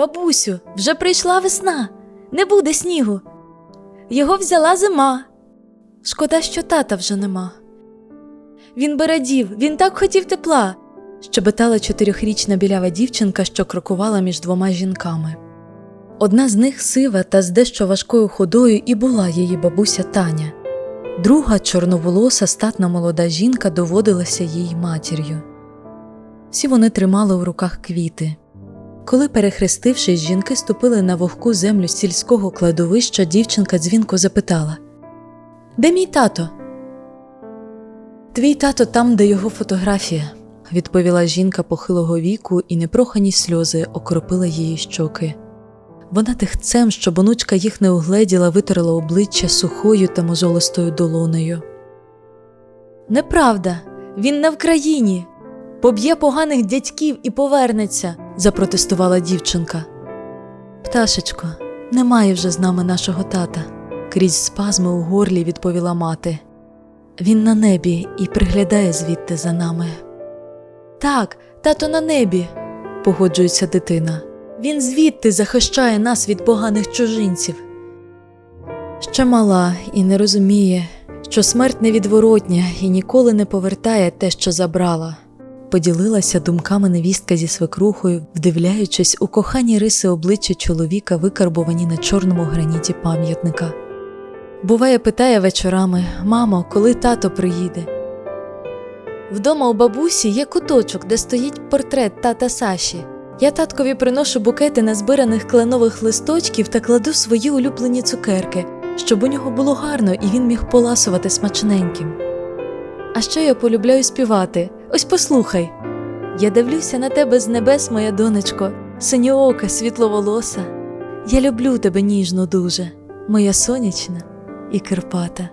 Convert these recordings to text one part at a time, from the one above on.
Бабусю, вже прийшла весна, не буде снігу. Його взяла зима. Шкода, що тата вже нема. Він би радів, він так хотів тепла, щебетала чотирьохрічна білява дівчинка, що крокувала між двома жінками. Одна з них сива та з дещо важкою ходою і була її бабуся Таня. Друга чорноволоса, статна молода жінка доводилася їй матір'ю. Всі вони тримали у руках квіти. Коли, перехрестившись, жінки ступили на вогку землю сільського кладовища, дівчинка дзвінко запитала Де мій тато? Твій тато там, де його фотографія, відповіла жінка похилого віку, і непрохані сльози окропили її щоки. Вона тихцем, щоб онучка їх не угледіла, витерла обличчя сухою та мозолистою долонею. Неправда, він не в країні. Поб'є поганих дядьків і повернеться, запротестувала дівчинка. Пташечко, немає вже з нами нашого тата, крізь спазми у горлі відповіла мати. Він на небі і приглядає звідти за нами. Так, тато на небі, погоджується дитина. Він звідти захищає нас від поганих чужинців. Ще мала і не розуміє, що смерть невідворотня і ніколи не повертає те, що забрала. Поділилася думками невістка зі свекрухою, вдивляючись у кохані риси обличчя чоловіка, викарбовані на чорному граніті пам'ятника. Буває, питає вечорами Мамо, коли тато приїде. Вдома у бабусі є куточок, де стоїть портрет тата Саші. Я таткові приношу букети назбираних кленових листочків та кладу свої улюблені цукерки, щоб у нього було гарно і він міг поласувати смачненьким. А ще я полюбляю співати. Ось послухай. Я дивлюся на тебе з небес, моя донечко, синьоока, світловолоса. Я люблю тебе ніжно дуже, моя сонячна і Кирпата.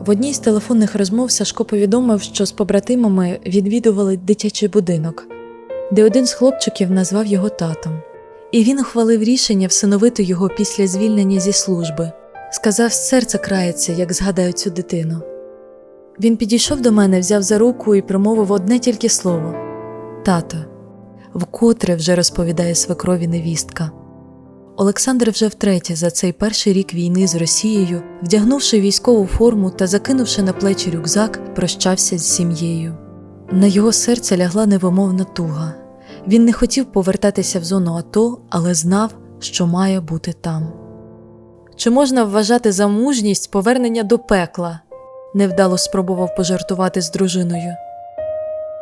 В одній з телефонних розмов Сашко повідомив, що з побратимами відвідували дитячий будинок, де один з хлопчиків назвав його татом. І він ухвалив рішення всиновити його після звільнення зі служби. Сказав, серце крається, як згадаю цю дитину. Він підійшов до мене, взяв за руку і промовив одне тільки слово тато, вкотре вже розповідає свекрові невістка. Олександр вже втретє за цей перший рік війни з Росією, вдягнувши військову форму та закинувши на плечі рюкзак, прощався з сім'єю. На його серце лягла невимовна туга. Він не хотів повертатися в зону АТО, але знав, що має бути там. Чи можна вважати за мужність повернення до пекла? Невдало спробував пожартувати з дружиною.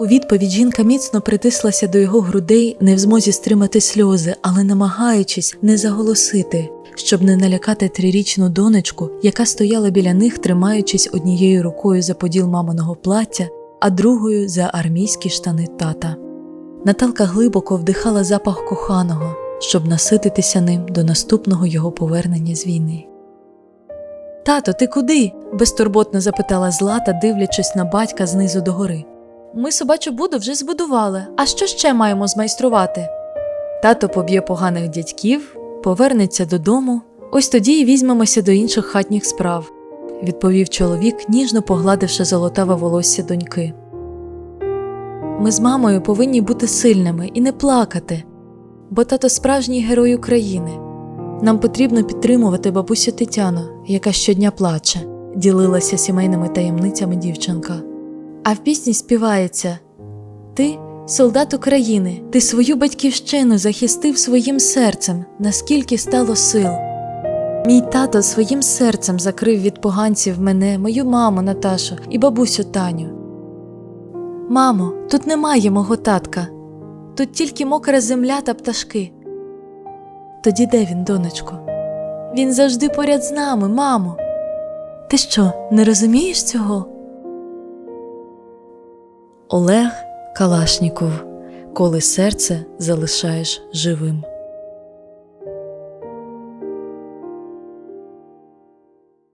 У відповідь жінка міцно притислася до його грудей, не в змозі стримати сльози, але намагаючись не заголосити, щоб не налякати трирічну донечку, яка стояла біля них, тримаючись однією рукою за поділ маминого плаття, а другою за армійські штани тата. Наталка глибоко вдихала запах коханого, щоб насититися ним до наступного його повернення з війни. Тато, ти куди? Безтурботно запитала Злата, дивлячись на батька знизу догори. Ми собачу буду вже збудували. А що ще маємо змайструвати? Тато поб'є поганих дядьків, повернеться додому, ось тоді й візьмемося до інших хатніх справ, відповів чоловік, ніжно погладивши золотаве волосся доньки. Ми з мамою повинні бути сильними і не плакати, бо тато справжній герой України. Нам потрібно підтримувати бабусю Тетяну, яка щодня плаче, ділилася сімейними таємницями дівчинка. А в пісні співається Ти солдат України, ти свою батьківщину захистив своїм серцем, наскільки стало сил. Мій тато своїм серцем закрив від поганців мене, мою маму Наташу і бабусю Таню. Мамо, тут немає мого татка, тут тільки мокра земля та пташки. Тоді де він, донечко? Він завжди поряд з нами, мамо. Ти що, не розумієш цього? Олег Калашніков, коли серце залишаєш живим.